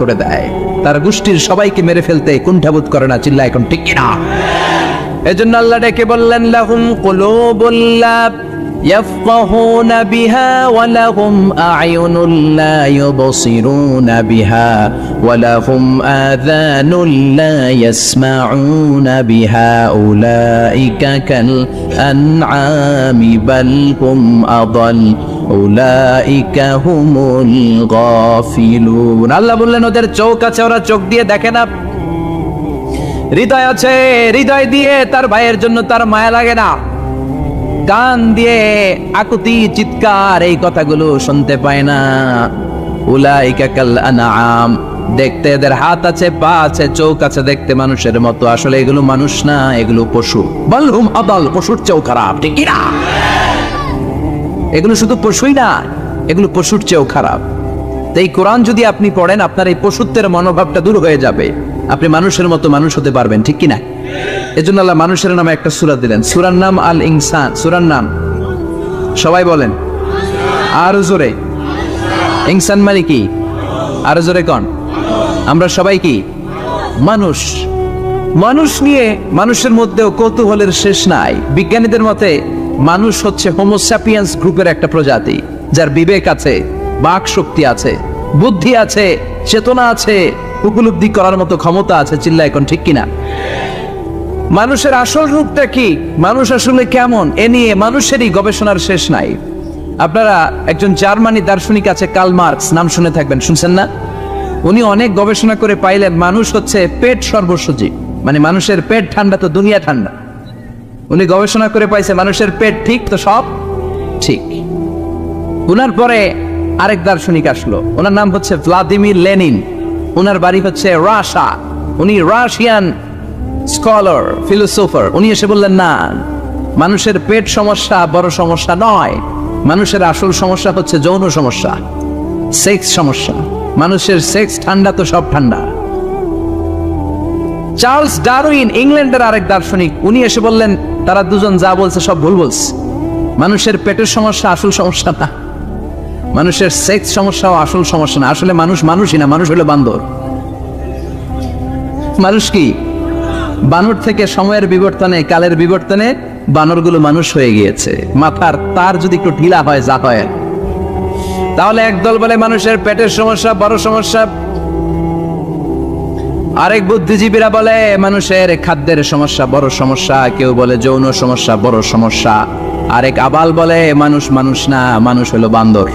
করে দেয় তার গোষ্ঠীর সবাইকে মেরে ফেলতে কুণ্ঠাবোধ করে না চিল্লা এখন ঠিক কিনা এজন্য আল্লাহ ডেকে বললেন লাহুম কুলুবুল্লা يفقهون بها ولهم أعين لا يبصرون بها ولهم آذان لا يسمعون بها أولئك كالأنعام بل هم أضل উলাইকা হুমুল গাফিলুন। আল্লাহ বললেন, ওদের চোখ আছে, ওরা চোখ দিয়ে দেখে না। হৃদয় আছে, হৃদয় দিয়ে তার ভাইয়ের জন্য তার মায়া লাগে না। কান দিয়ে আকুতি, চিৎকার, এই কথাগুলো শুনতে পায় না। উলাইকা কাল আনাম দেখতে এদের হাত আছে, পা আছে, চোখ আছে দেখতে মানুষের মতো। আসলে এগুলো মানুষ না, এগুলো পশু। বলহুম আদল, পশুর চৌ খারাপ, ঠিক না? এগুলো শুধু পশুই না, এগুলো পশুর চেয়েও খারাপ। তাই কোরআন যদি আপনি পড়েন, আপনার এই পশুত্বের মনোভাবটা দূর হয়ে যাবে। আপনি মানুষের মতো মানুষ হতে পারবেন, ঠিক কি না এজন্য আল্লাহ মানুষের নামে একটা সুরা দিলেন। সূরার নাম আল ইনসান সূরার নাম। সবাই বলেন, আর জোরে। ইনসান মানে কি? আর জোরে কন। আমরা সবাই কি? মানুষ। মানুষ নিয়ে মানুষের মধ্যেও কৌতূহলের শেষ নাই। বিজ্ঞানীদের মতে মানুষ হচ্ছে হোমোস্যাপিয়েন্স গ্রুপের একটা প্রজাতি, যার বিবেক আছে, বাক শক্তি আছে, বুদ্ধি আছে, চেতনা আছে, উপলব্ধি করার মতো ক্ষমতা আছে, চিল্লা এখন ঠিক কিনা? মানুষের আসল রূপটা কি? মানুষ আসলে কেমন? এ নিয়ে মানুষেরই গবেষণার শেষ নাই। আপনারা একজন জার্মানি দার্শনিক আছে কাল মার্কস, নাম শুনে থাকবেন, শুনছেন না? উনি অনেক গবেষণা করে পাইলেন, মানুষ হচ্ছে পেট সর্বসজীব মানে মানুষের পেট ঠান্ডা তো দুনিয়া ঠান্ডা। উনি গবেষণা করে পাইছে মানুষের পেট ঠিক তো সব ঠিক। উনার পরে আরেক দার্শনিক আসলো। ওনার নাম হচ্ছে ভ্লাদিমির লেনিন। ওনার বাড়ি হচ্ছে রাশা। উনি রাশিয়ান স্কলার, ফিলোসোফার। উনি এসে বললেন, না, মানুষের পেট সমস্যা বড় সমস্যা নয়। মানুষের আসল সমস্যা হচ্ছে যৌন সমস্যা, সেক্স সমস্যা। মানুষের সেক্স ঠান্ডা তো সব ঠান্ডা। চার্লস ডারউইন ইংল্যান্ডের আরেক দার্শনিক। উনি এসে বললেন, তারা দুজন যা বলছে সব ভুল বলছে। মানুষের পেটের সমস্যা আসল সমস্যা না। মানুষের সেক্স সমস্যাও আসল সমস্যা না। আসলে মানুষ মানুষই না, মানুষ হলো বান্দর। মানুষ কি? বানর থেকে সময়ের বিবর্তনে, কালের বিবর্তনে বানরগুলো মানুষ হয়ে গিয়েছে। মাথার তার যদি একটু ঢিলা হয়, যা হয়। তাহলে একদল বলে মানুষের পেটের সমস্যা, বড় সমস্যা আরেক বুদ্ধিজীবীরা বলে, মানুষের খাদ্যের সমস্যা বড় সমস্যা। কেউ বলে, যৌন সমস্যা বড় সমস্যা। আরেক আবাল বলে, মানুষ মানুষ না, মানুষ হলো বান্দর।